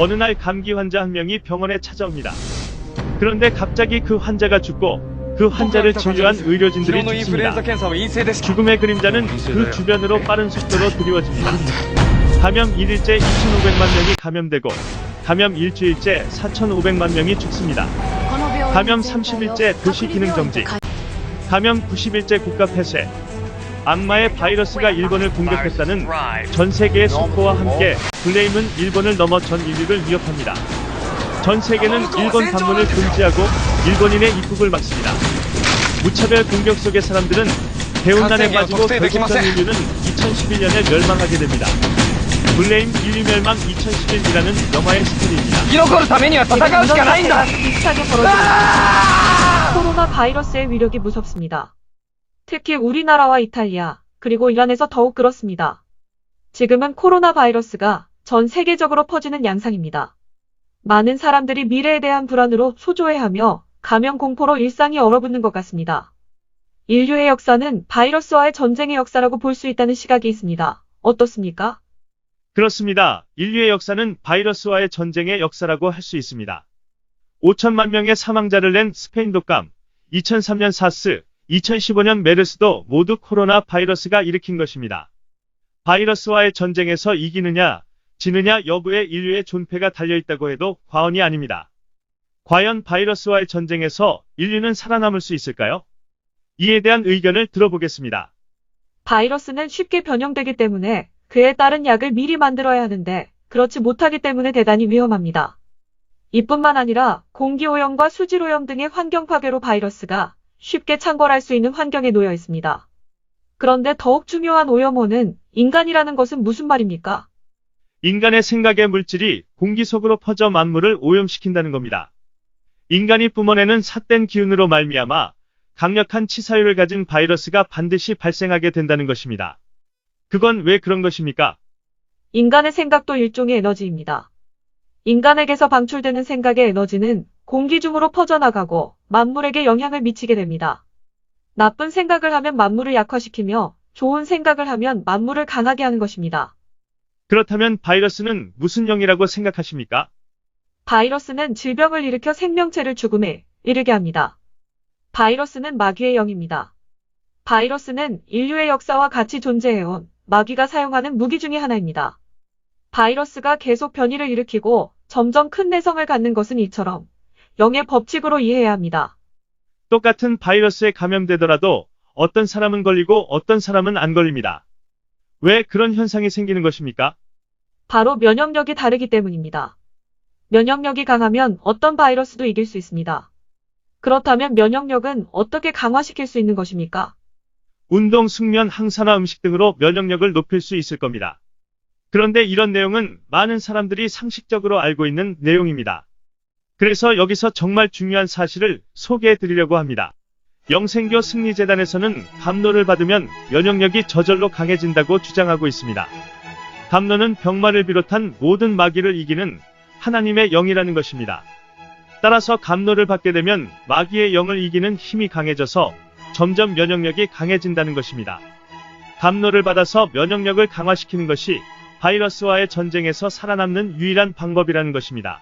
어느 날 감기 환자 한 명이 병원에 찾아옵니다. 그런데 갑자기 그 환자가 죽고 그 환자를 진료한 의료진들이 죽습니다. 죽음의 그림자는 그 주변으로 빠른 속도로 드리워집니다. 감염 1일째 2,500만 명이 감염되고 감염 일주일째 4,500만 명이 죽습니다. 감염 30일째 도시 기능 정지, 감염 90일째 국가 폐쇄, 악마의 바이러스가 일본을 공격했다는 전 세계의 속보와 함께 블레임은 일본을 넘어 전 인류를 위협합니다. 전 세계는 일본 방문을 금지하고 일본인의 입국을 막습니다. 무차별 공격 속의 사람들은 대운난에 빠지고 결국 전 인류는 2011년에 멸망하게 됩니다. 블레임 인류 멸망 2011이라는 영화의 스토리입니다. 이런 거를 다면이 왔다. 비슷하게 벌어진 코로나 바이러스의 위력이 무섭습니다. 특히 우리나라와 이탈리아, 그리고 이란에서 더욱 그렇습니다. 지금은 코로나 바이러스가 전 세계적으로 퍼지는 양상입니다. 많은 사람들이 미래에 대한 불안으로 소조해하며 감염 공포로 일상이 얼어붙는 것 같습니다. 인류의 역사는 바이러스와의 전쟁의 역사라고 볼 수 있다는 시각이 있습니다. 어떻습니까? 그렇습니다. 인류의 역사는 바이러스와의 전쟁의 역사라고 할 수 있습니다. 5천만 명의 사망자를 낸 스페인 독감, 2003년 사스, 2015년 메르스도 모두 코로나 바이러스가 일으킨 것입니다. 바이러스와의 전쟁에서 이기느냐, 지느냐 여부에 인류의 존폐가 달려있다고 해도 과언이 아닙니다. 과연 바이러스와의 전쟁에서 인류는 살아남을 수 있을까요? 이에 대한 의견을 들어보겠습니다. 바이러스는 쉽게 변형되기 때문에 그에 따른 약을 미리 만들어야 하는데 그렇지 못하기 때문에 대단히 위험합니다. 이뿐만 아니라 공기오염과 수질오염 등의 환경 파괴로 바이러스가 쉽게 창궐할 수 있는 환경에 놓여 있습니다. 그런데 더욱 중요한 오염원은 인간이라는 것은 무슨 말입니까? 인간의 생각의 물질이 공기 속으로 퍼져 만물을 오염시킨다는 겁니다. 인간이 뿜어내는 삿된 기운으로 말미암아 강력한 치사율을 가진 바이러스가 반드시 발생하게 된다는 것입니다. 그건 왜 그런 것입니까? 인간의 생각도 일종의 에너지입니다. 인간에게서 방출되는 생각의 에너지는 공기 중으로 퍼져나가고 만물에게 영향을 미치게 됩니다. 나쁜 생각을 하면 만물을 약화시키며 좋은 생각을 하면 만물을 강하게 하는 것입니다. 그렇다면 바이러스는 무슨 영이라고 생각하십니까? 바이러스는 질병을 일으켜 생명체를 죽음에 이르게 합니다. 바이러스는 마귀의 영입니다. 바이러스는 인류의 역사와 같이 존재해온 마귀가 사용하는 무기 중의 하나입니다. 바이러스가 계속 변이를 일으키고 점점 큰 내성을 갖는 것은 이처럼 영의 법칙으로 이해해야 합니다. 똑같은 바이러스에 감염되더라도 어떤 사람은 걸리고 어떤 사람은 안 걸립니다. 왜 그런 현상이 생기는 것입니까? 바로 면역력이 다르기 때문입니다. 면역력이 강하면 어떤 바이러스도 이길 수 있습니다. 그렇다면 면역력은 어떻게 강화시킬 수 있는 것입니까? 운동, 숙면, 항산화 음식 등으로 면역력을 높일 수 있을 겁니다. 그런데 이런 내용은 많은 사람들이 상식적으로 알고 있는 내용입니다. 그래서 여기서 정말 중요한 사실을 소개해 드리려고 합니다. 영생교 승리재단에서는 감로를 받으면 면역력이 저절로 강해진다고 주장하고 있습니다. 감로는 병마를 비롯한 모든 마귀를 이기는 하나님의 영이라는 것입니다. 따라서 감로를 받게 되면 마귀의 영을 이기는 힘이 강해져서 점점 면역력이 강해진다는 것입니다. 감로를 받아서 면역력을 강화시키는 것이 바이러스와의 전쟁에서 살아남는 유일한 방법이라는 것입니다.